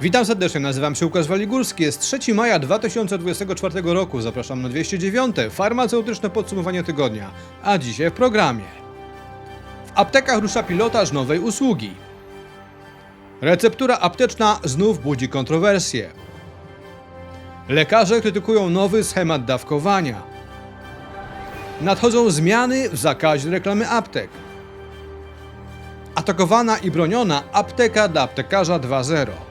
Witam serdecznie, nazywam się Łukasz Waligórski. Jest 3 maja 2024 roku. Zapraszam na 209. Farmaceutyczne podsumowanie tygodnia. A dzisiaj w programie. W aptekach rusza pilotaż nowej usługi. Receptura apteczna znów budzi kontrowersje. Lekarze krytykują nowy schemat dawkowania. Nadchodzą zmiany w zakazie reklamy aptek. Atakowana i broniona apteka dla aptekarza 2.0.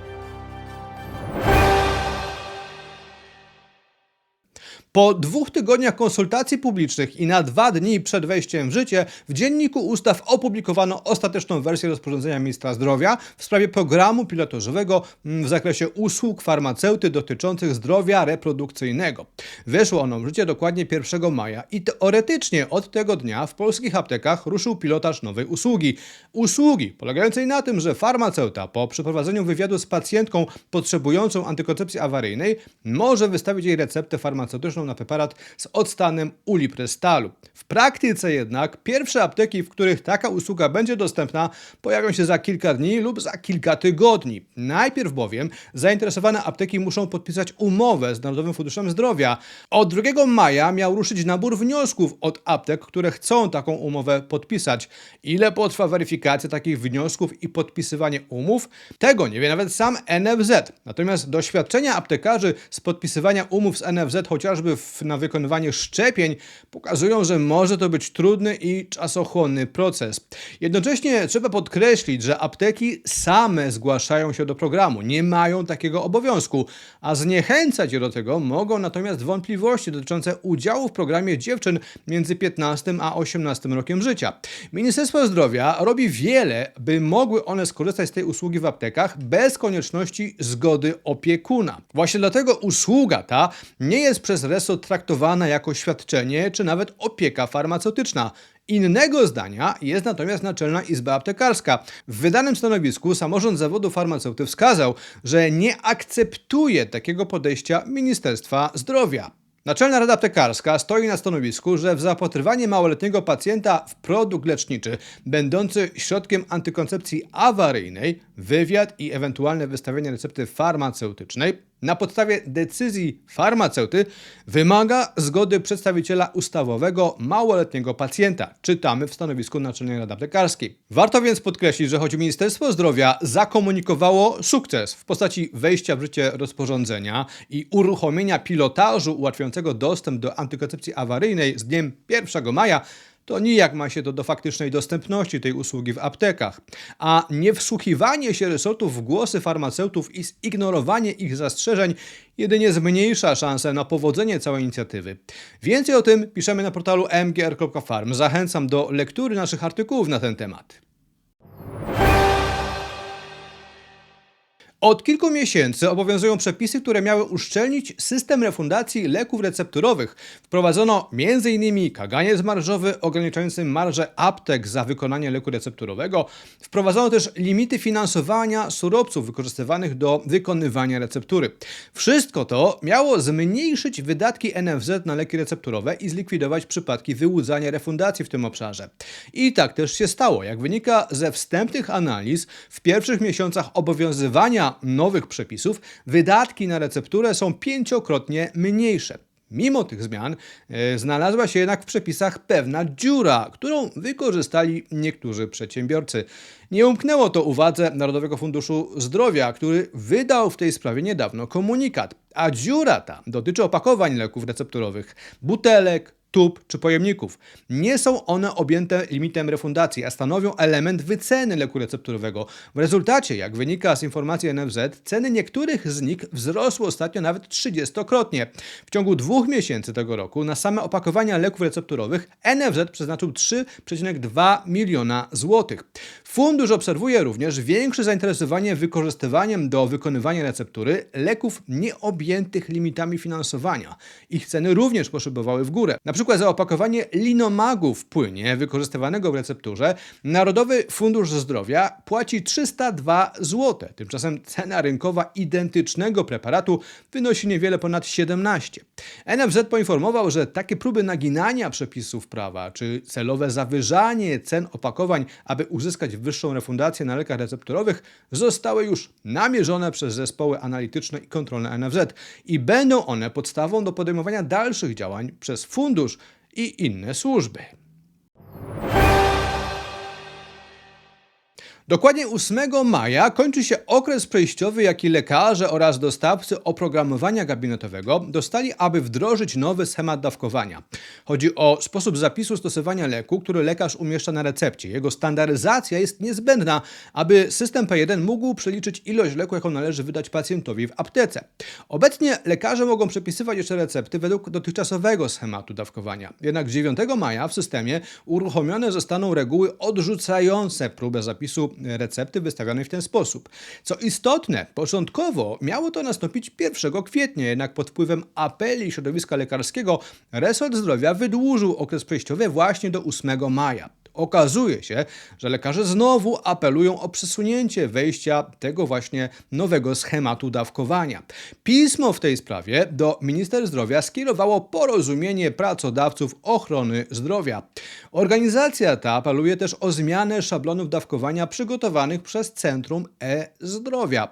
Po dwóch tygodniach konsultacji publicznych i na dwa dni przed wejściem w życie, w Dzienniku Ustaw opublikowano ostateczną wersję rozporządzenia ministra zdrowia w sprawie programu pilotażowego mm, w zakresie usług farmaceuty dotyczących zdrowia reprodukcyjnego. Weszło ono w życie dokładnie 1 maja i teoretycznie od tego dnia w polskich aptekach ruszył pilotaż nowej usługi. Usługi polegającej na tym, że farmaceuta po przeprowadzeniu wywiadu z pacjentką potrzebującą antykoncepcji awaryjnej może wystawić jej receptę farmaceutyczną na preparat z odstanem uliprestalu. W praktyce jednak pierwsze apteki, w których taka usługa będzie dostępna, pojawią się za kilka dni lub za kilka tygodni. Najpierw bowiem zainteresowane apteki muszą podpisać umowę z Narodowym Funduszem Zdrowia. Od 2 maja miał ruszyć nabór wniosków od aptek, które chcą taką umowę podpisać. Ile potrwa weryfikacja takich wniosków i podpisywanie umów? Tego nie wie nawet sam NFZ. Natomiast doświadczenia aptekarzy z podpisywania umów z NFZ chociażby na wykonywanie szczepień pokazują, że może to być trudny i czasochłonny proces. Jednocześnie trzeba podkreślić, że apteki same zgłaszają się do programu, nie mają takiego obowiązku, a zniechęcać je do tego mogą natomiast wątpliwości dotyczące udziału w programie dziewczyn między 15 a 18 rokiem życia. Ministerstwo Zdrowia robi wiele, by mogły one skorzystać z tej usługi w aptekach bez konieczności zgody opiekuna. Właśnie dlatego usługa ta nie jest przez resort traktowana jako świadczenie czy nawet opieka farmaceutyczna. Innego zdania jest natomiast Naczelna Izba Aptekarska. W wydanym stanowisku samorząd zawodu farmaceuty wskazał, że nie akceptuje takiego podejścia Ministerstwa Zdrowia. Naczelna Rada Aptekarska stoi na stanowisku, że w zapatrywanie małoletniego pacjenta w produkt leczniczy będący środkiem antykoncepcji awaryjnej, wywiad i ewentualne wystawienie recepty farmaceutycznej na podstawie decyzji farmaceuty wymaga zgody przedstawiciela ustawowego małoletniego pacjenta. Czytamy w stanowisku Naczelnej Rady Aptekarskiej. Warto więc podkreślić, że choć Ministerstwo Zdrowia zakomunikowało sukces w postaci wejścia w życie rozporządzenia i uruchomienia pilotażu ułatwiającego dostęp do antykoncepcji awaryjnej z dniem 1 maja, to nijak ma się to do faktycznej dostępności tej usługi w aptekach. A niewsłuchiwanie się resortów w głosy farmaceutów i zignorowanie ich zastrzeżeń jedynie zmniejsza szanse na powodzenie całej inicjatywy. Więcej o tym piszemy na portalu mgr.farm. Zachęcam do lektury naszych artykułów na ten temat. Od kilku miesięcy obowiązują przepisy, które miały uszczelnić system refundacji leków recepturowych. Wprowadzono m.in. kaganiec marżowy ograniczający marżę aptek za wykonanie leku recepturowego. Wprowadzono też limity finansowania surowców wykorzystywanych do wykonywania receptury. Wszystko to miało zmniejszyć wydatki NFZ na leki recepturowe i zlikwidować przypadki wyłudzania refundacji w tym obszarze. I tak też się stało. Jak wynika ze wstępnych analiz, w pierwszych miesiącach obowiązywania nowych przepisów wydatki na recepturę są pięciokrotnie mniejsze. Mimo tych zmian e, znalazła się jednak w przepisach pewna dziura, którą wykorzystali niektórzy przedsiębiorcy. Nie umknęło to uwadze Narodowego Funduszu Zdrowia, który wydał w tej sprawie niedawno komunikat. A dziura ta dotyczy opakowań leków recepturowych, butelek, tub czy pojemników. Nie są one objęte limitem refundacji, a stanowią element wyceny leku recepturowego. W rezultacie, jak wynika z informacji NFZ, ceny niektórych z nich wzrosły ostatnio nawet 30-krotnie. W ciągu dwóch miesięcy tego roku na same opakowania leków recepturowych NFZ przeznaczył 3,2 miliona złotych. Fundusz obserwuje również większe zainteresowanie wykorzystywaniem do wykonywania receptury leków nieobjętych limitami finansowania. Ich ceny również poszybowały w górę. Na przykład za opakowanie linomagu w płynie wykorzystywanego w recepturze Narodowy Fundusz Zdrowia płaci 302 zł. Tymczasem cena rynkowa identycznego preparatu wynosi niewiele ponad 17. NFZ poinformował, że takie próby naginania przepisów prawa czy celowe zawyżanie cen opakowań, aby uzyskać wyższą refundację na lekach recepturowych, zostały już namierzone przez zespoły analityczne i kontrolne NFZ i będą one podstawą do podejmowania dalszych działań przez fundusz i inne służby. Dokładnie 8 maja kończy się okres przejściowy, jaki lekarze oraz dostawcy oprogramowania gabinetowego dostali, aby wdrożyć nowy schemat dawkowania. Chodzi o sposób zapisu stosowania leku, który lekarz umieszcza na recepcie. Jego standaryzacja jest niezbędna, aby system P1 mógł przeliczyć ilość leku, jaką należy wydać pacjentowi w aptece. Obecnie lekarze mogą przepisywać jeszcze recepty według dotychczasowego schematu dawkowania. Jednak 9 maja w systemie uruchomione zostaną reguły odrzucające próbę zapisu recepty wystawionej w ten sposób. Co istotne, początkowo miało to nastąpić 1 kwietnia, jednak pod wpływem apeli środowiska lekarskiego resort zdrowia wydłużył okres przejściowy właśnie do 8 maja. Okazuje się, że lekarze znowu apelują o przesunięcie wejścia tego właśnie nowego schematu dawkowania. Pismo w tej sprawie do minister zdrowia skierowało porozumienie pracodawców ochrony zdrowia. Organizacja ta apeluje też o zmianę szablonów dawkowania przygotowanych przez Centrum E-Zdrowia.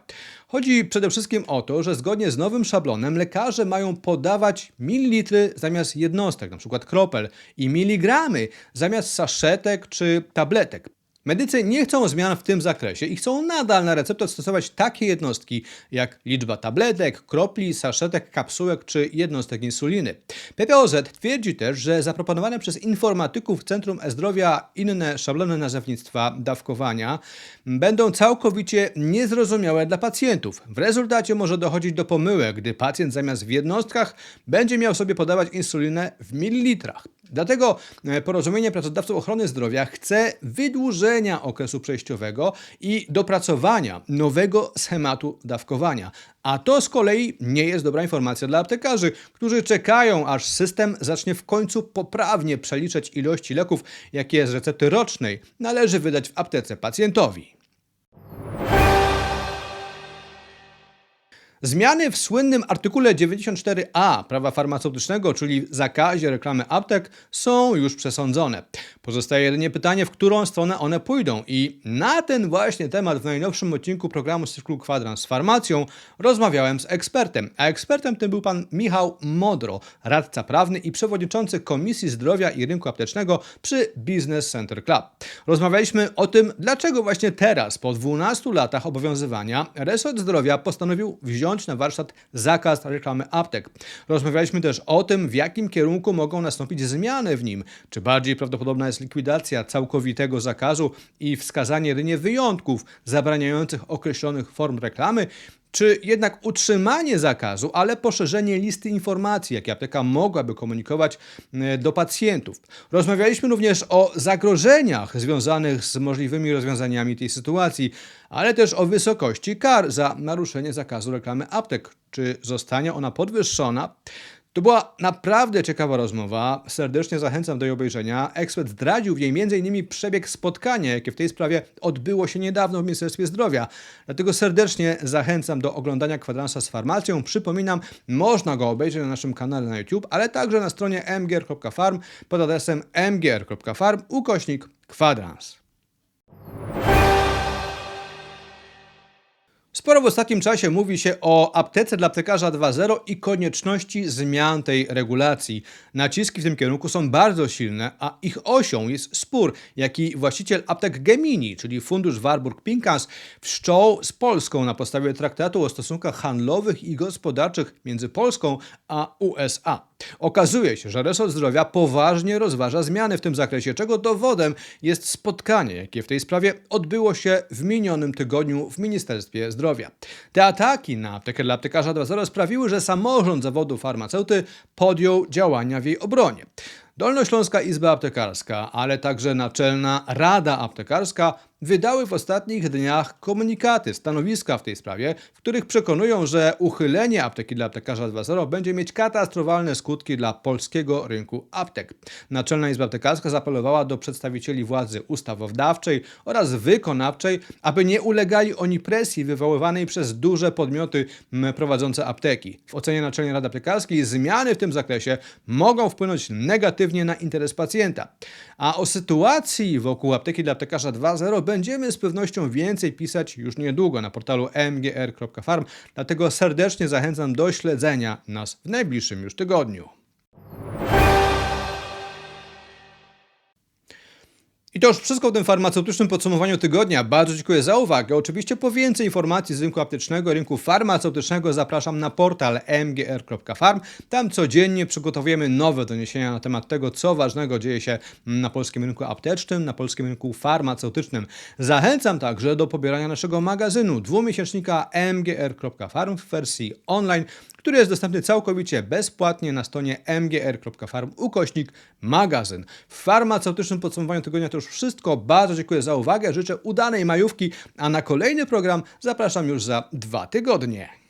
Chodzi przede wszystkim o to, że zgodnie z nowym szablonem lekarze mają podawać mililitry zamiast jednostek, np. kropel, i miligramy zamiast saszetek czy tabletek. Medycy nie chcą zmian w tym zakresie i chcą nadal na receptę stosować takie jednostki jak liczba tabletek, kropli, saszetek, kapsułek czy jednostek insuliny. PPOZ twierdzi też, że zaproponowane przez informatyków Centrum E-Zdrowia inne szablony nazewnictwa dawkowania będą całkowicie niezrozumiałe dla pacjentów. W rezultacie może dochodzić do pomyłek, gdy pacjent zamiast w jednostkach będzie miał sobie podawać insulinę w mililitrach. Dlatego e, porozumienie pracodawców ochrony zdrowia chce wydłużenia okresu przejściowego i dopracowania nowego schematu dawkowania. A to z kolei nie jest dobra informacja dla aptekarzy, którzy czekają, aż system zacznie w końcu poprawnie przeliczać ilości leków, jakie z recepty rocznej należy wydać w aptece pacjentowi. Zmiany w słynnym artykule 94a prawa farmaceutycznego, czyli zakazie reklamy aptek, są już przesądzone. Pozostaje jedynie pytanie, w którą stronę one pójdą. I na ten właśnie temat w najnowszym odcinku programu Cyklu Kwadrans z farmacją rozmawiałem z ekspertem. A ekspertem tym był pan Michał Modro, radca prawny i przewodniczący Komisji Zdrowia i Rynku Aptecznego przy Business Center Club. Rozmawialiśmy o tym, dlaczego właśnie teraz, po 12 latach obowiązywania, resort zdrowia postanowił wziąć na warsztat zakaz reklamy aptek. Rozmawialiśmy też o tym, w jakim kierunku mogą nastąpić zmiany w nim. Czy bardziej prawdopodobna jest likwidacja całkowitego zakazu i wskazanie jedynie wyjątków zabraniających określonych form reklamy, czy jednak utrzymanie zakazu, ale poszerzenie listy informacji, jakie apteka mogłaby komunikować e, do pacjentów. Rozmawialiśmy również o zagrożeniach związanych z możliwymi rozwiązaniami tej sytuacji, ale też o wysokości kar za naruszenie zakazu reklamy aptek. Czy zostanie ona podwyższona? To była naprawdę ciekawa rozmowa. Serdecznie zachęcam do jej obejrzenia. Ekspert zdradził w niej m.in. przebieg spotkania, jakie w tej sprawie odbyło się niedawno w Ministerstwie Zdrowia. Dlatego serdecznie zachęcam do oglądania kwadransa z farmacją. Przypominam, można go obejrzeć na naszym kanale na YouTube, ale także na stronie mgr.farm pod adresem mgr.farm ukośnik kwadrans. Sporo w ostatnim czasie mówi się o aptece dla aptekarza 2.0 i konieczności zmian tej regulacji. Naciski w tym kierunku są bardzo silne, a ich osią jest spór, jaki właściciel aptek Gemini, czyli fundusz Warburg Pincus, wszczął z Polską na podstawie traktatu o stosunkach handlowych i gospodarczych między Polską a USA. Okazuje się, że resort zdrowia poważnie rozważa zmiany w tym zakresie, czego dowodem jest spotkanie, jakie w tej sprawie odbyło się w minionym tygodniu w Ministerstwie Zdrowia. Te ataki na aptekę dla aptekarza 2.0 sprawiły, że samorząd zawodu farmaceuty podjął działania w jej obronie. Dolnośląska Izba Aptekarska, ale także Naczelna Rada Aptekarska wydały w ostatnich dniach komunikaty, stanowiska w tej sprawie, w których przekonują, że uchylenie apteki dla aptekarza 2.0 będzie mieć katastrofalne skutki dla polskiego rynku aptek. Naczelna Izba Aptekarska zaapelowała do przedstawicieli władzy ustawodawczej oraz wykonawczej, aby nie ulegali oni presji wywoływanej przez duże podmioty prowadzące apteki. W ocenie Naczelnej Rady Aptekarskiej zmiany w tym zakresie mogą wpłynąć negatywnie na interes pacjenta. A o sytuacji wokół apteki dla aptekarza 2.0 będziemy z pewnością więcej pisać już niedługo na portalu mgr.farm, dlatego serdecznie zachęcam do śledzenia nas w najbliższym już tygodniu. I to już wszystko w tym farmaceutycznym podsumowaniu tygodnia. Bardzo dziękuję za uwagę. Oczywiście po więcej informacji z rynku aptecznego, rynku farmaceutycznego zapraszam na portal mgr.farm. Tam codziennie przygotowujemy nowe doniesienia na temat tego, co ważnego dzieje się na polskim rynku aptecznym, na polskim rynku farmaceutycznym. Zachęcam także do pobierania naszego magazynu dwumiesięcznika mgr.farm w wersji online, który jest dostępny całkowicie bezpłatnie na stronie mgr.farm ukośnik magazyn. W farmaceutycznym podsumowaniu tygodnia to już wszystko. Bardzo dziękuję za uwagę, życzę udanej majówki, a na kolejny program zapraszam już za dwa tygodnie.